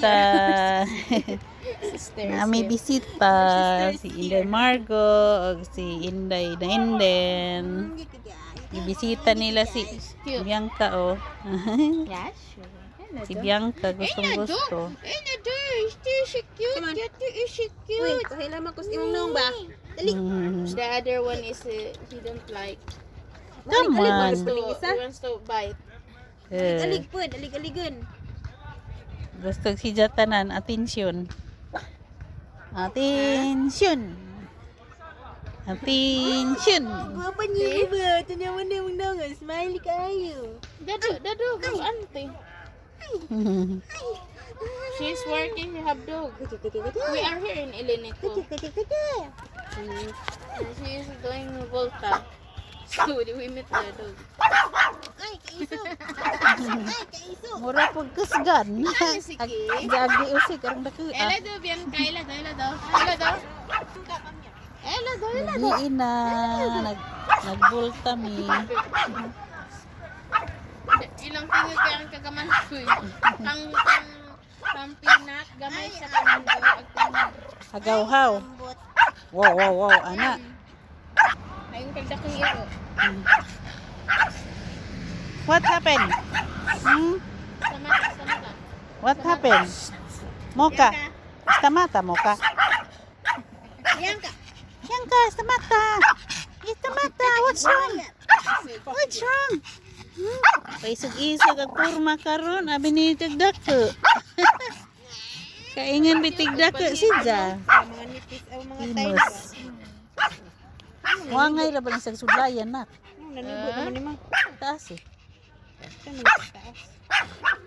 Bisita. Sisters. Nami bisita. Si Inday Margo. ug Si Inday na Inden. Ibisita nila si Cute. Bianca oh. Hello, si. Bianca gustong gusto. Hello, dog. Is she cute? Come on. That is cute? kahila man kus imong nong ba? Dali. Mm. The other one is uh, he don't like. Come on. he wants to bite. Eh, Alig po, alig-aligan. Gusto si Jatanan, atensyon. Atensyon. Atensyon. Guwapa niyo ba? Tanyawan na mong nong. Smiley kayo. Dado, dado, go auntie. She's working, have dog. We are here in Ilinico. And she is doing Volta. So we met the dog. Ay, kaiso. Ay, kaiso. Mura pag kusgan. si Ag- Kay. Gagi usik karang dako. Ela do, Bianca, ela do, ela do. Ela do. Ela do, ela do. Di ina nag nagbulta mi. Ilang tingin kaya ang kagaman ko eh. Pang, pang, pang pinat, gamay sa. Ag pinat. Hagaw-haw. Wow, wow, wow, ana. Ayun kagdakong iro. What happened? Hmm? Sama ka. What happened? Moka. Stamata, Moka. Bianca. Bianca, stamata. Stamata, what's wrong? What's wrong? Hmm? Paisog-isog ang kurma karon, abi ni tigdako. Kaingan bitigdako si Ja. Mga nipis, ah, mga tayo. Wangay ra ba sa sudlayan na? Nanibot naman ni ma. Taas eh.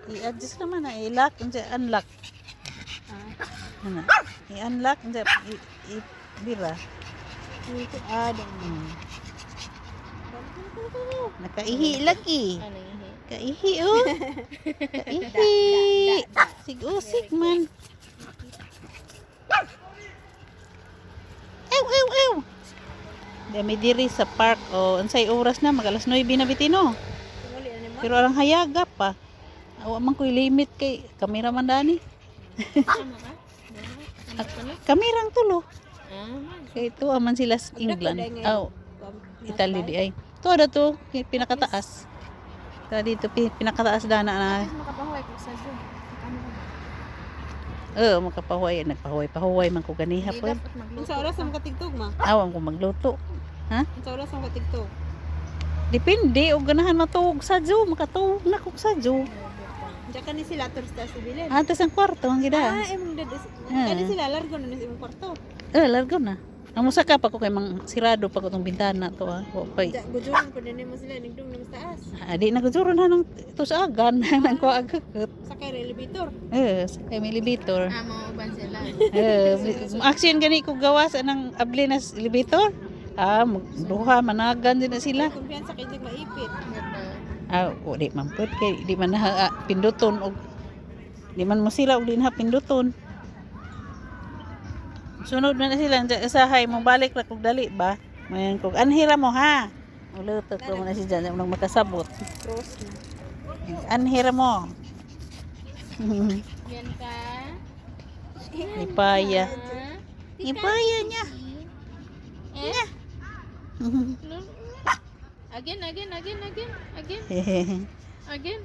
I-adjust naman na, i-lock, unlock. Ah, Ano? I-unlock, unsa i- i- bira. dito. Ah, dang. Hmm. Nakaihi lagi. Ano? Kaihi oh. Kaihi. Sig-usik man. Dami diri sa park o unsay oras na mag alas 9 na bitino. Pero alang hayaga pa. Awa man ko'y limit kay kamera man dani. Kamerang tulo. Ah, Kay ito man sila sa England. Oh, Italy di ay. To ada to kay pinakataas. Kaya dito pi- pinakataas dana na. makapahuay ko sa Oo, makapahuay. Nagpahuay-pahuay man ko ganiha po. Unsa oras ang katigtog ma? Awan ko magluto. Ha? Unsa oras ang katigtog? Depende. O ganahan matuog sa Zoom. Makatuog na ko sa Zoom. Diyan ka ni sila tursta sa bilen. Atas ang kwarto. Ang gida. Ah, imong dad. Ah. Kani sila largo na ni imong kwarto. Eh, largo na. Amo saka pa ko kay mang sirado pa ko tong bintana to ah. Wa pay. Ja, gujuran pa din mo sila nigdong na mas taas. Adi na gujuron ha nang ito sa agan nang ko agakot. Sakay elevator. Eh, sa kay may elevator. Ah, mga uban sila. Eh, action gani ko gawas ng abli na elevator. Ah, magduha managan din na sila. Kumpiyansa kay maipit. Ah, o di man pud kay di man ah, pinduton og di man mo sila og di na pinduton. Sunod na, na sila sa usahay mo balik ra kog dali ba? Mayan kog anhira mo ha. Ulutot ko mo na si Jan nang makasabot. Cross na. Anhira mo. Yan ka. Ipaya. Ipaya niya. Eh? Again, again, again, again, again, again,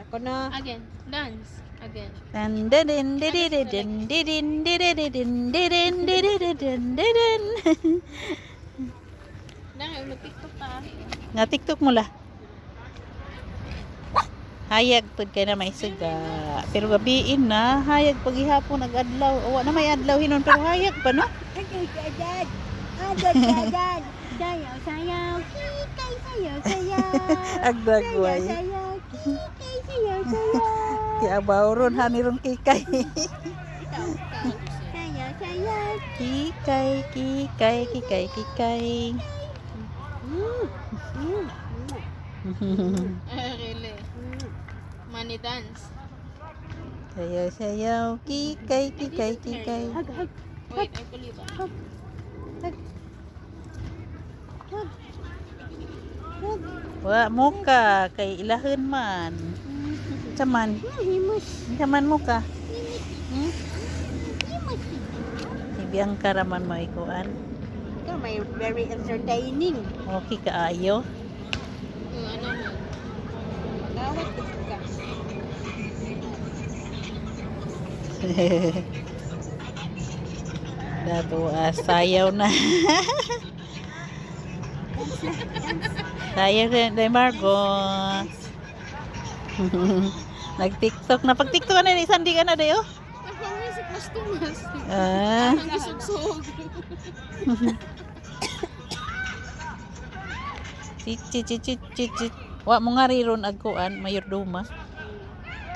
Nako na. again. Dance. Again. Nga TikTok mo la. Hayag pud kay na may suga. Pero gabiin na, hayag pag ihapon nag-adlaw. Awa na may adlaw hinon pero hayag pa no. Agad, agad. Agad. Sayaw, sayaw. Kikay, sayaw, sayaw. Agdagway. Sayaw, kikay, sayaw, sayaw. Ti abawron hanirong kikay. Sayaw, sayaw. kikay, kikay, kikay, kikay. Ah, really. Money dance. Sayaw, sayaw, kikay, kikay, kikay. Hag, hag. Wait, I believe. Hag. Hag. Hag. Wa mo ka kay ilahon man. Saman. Saman mo ka. Hmm? Himus. Si Bianca raman mo ikuan. Ito may very entertaining. Okay kaayo. Yung ano mo. Gawat ka. Dato ah, sayaw na. sayaw na, Marcos. Nag-tiktok na. Pag-tiktok na, isang di ka na, Dayo. Nagpamisik mas tumas. Ah. Ang isugsog. Chit, chit, chit, chit, chit, chit. Wa mo nga riron agkuan, mayordoma.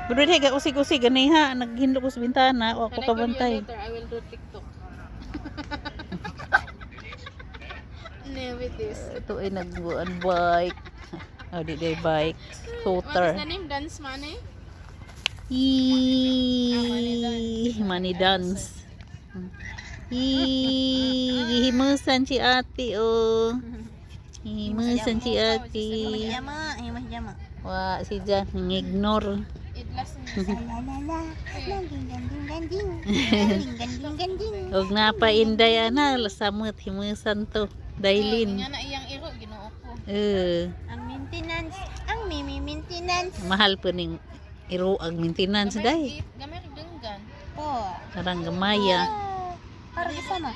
Pero di ga usig-usig gani ha, naghindo ko sa bintana, wa ko kabantay. later? I will do TikTok. with this. Ito ay nagbuan bike. Oh, di day bike. What is Scooter. the name? Dance Money? Eee, money dance. Eee, himusan si ate oh. Himusan si ate. Wa si Jan. Ganding ganding ganding. Og napainday ana samot himusan to. Dailin. Nga na iyang iro, ginoo ko. Eh, Ang maintenance, ang mimi maintenance. mahal po ning iruag maintenance day. Gamay denggan. Po. Karang gamaya. Ah, Para kasama.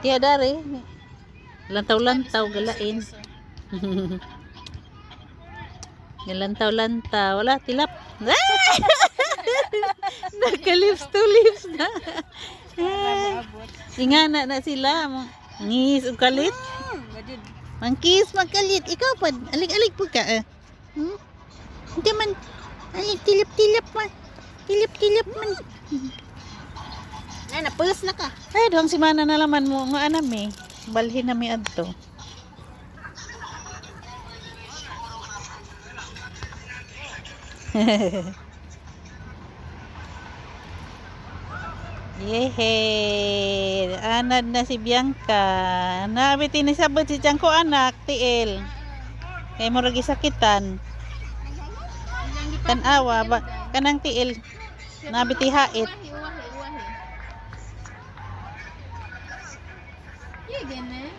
Tiya dare. Lantaw-lantaw galain. Galantaw-lantaw. Wala, tilap. Ah! Naka-lips to lips na. Ah, Ingana na sila. Ngis ug kalit. Hmm. Mangkis magkalit. Ikaw pa. Alik-alik po ka. Eh. Hmm? Hindi man. Alik, tilip-tilip man. Tilip-tilip man. Na napus na ka. Ay, doang si Mana na laman mo. Nga anam eh. Balhin na mi adto. Yehe, anad na si Bianca. Nabi tinisabot si Tiyan ko anak, tiil. Kay mo ragi sakitan. Tanawa ba kanang tiil. Nabi ti hait. Yeah, ganun.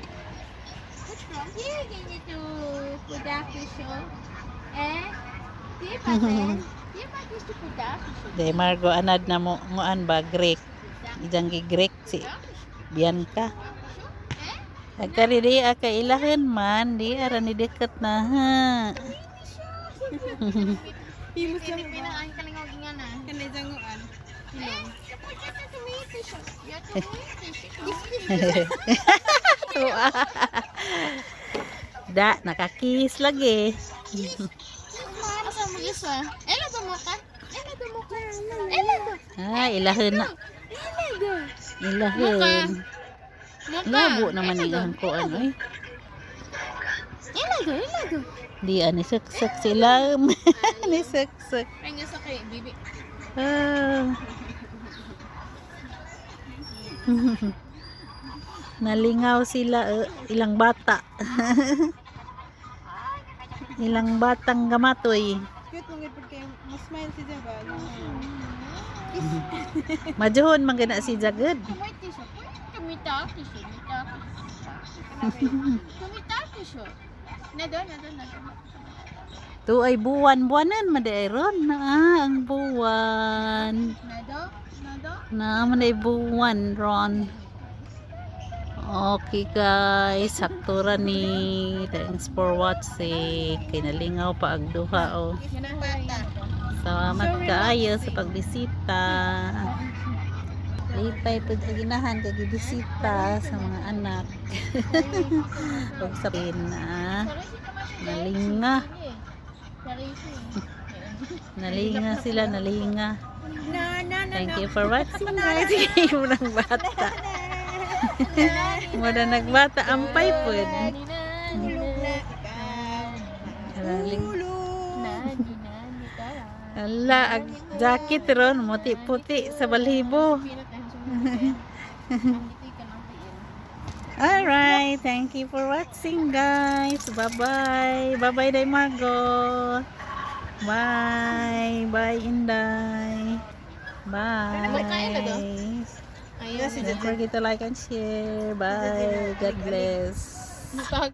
What's wrong? Yeah, to. Eh? Di ba? Di ba gusto Pudaki show? De Margo anad na mo ngoan ba Greek. Ijang gi Greek si Bianca. Agkari di aka ilahan man di ara ni deket na ha. Himus Hindi pinakain ka lang ang ingan ah. Kanay janguan. Eh? Ito tomato show. Yeah, tomato show. da nakakis lagi. Ka? Ka? Ah, ilahan na. Ilahan. Muka. Labo naman ilahan ko ano eh. Ela to, ela to. Di ani saksak sila. ni saksak. Ay nga sa kay bibi. Ah. Nalingaw sila eh, ilang bata. ilang batang gamatoy. Cute mong kay mo smile si Jaba. Majuhon man gana si Jagad. Kumay tisyo. Kumita tisyo. Kumita Kumita tisyo. Nado, nado, nado. Tu ay buwan buwanan madairon na ah, ang buwan. Nado, nado. Na man ay buwan ron. Okay guys, sakto ra ni. Thanks for watching. Kinalingaw pa ang duha oh. Salamat kaayo sa pagbisita. Lipay po sa ginahan kag bisita sa mga anak. Huwag sabihin na. Nalinga. Nalinga sila, nalinga. Na na na. Thank you for watching guys. Sige, murang bata. Mura nagbata, ampay po. Ulog. Ala, jacket ron, muti-puti sa balhibo. Alright, thank you for watching guys. Bye-bye. Bye-bye, Day Margo. Bye. Bye, Inday. Bye. Don't forget to like and share. Bye. God bless.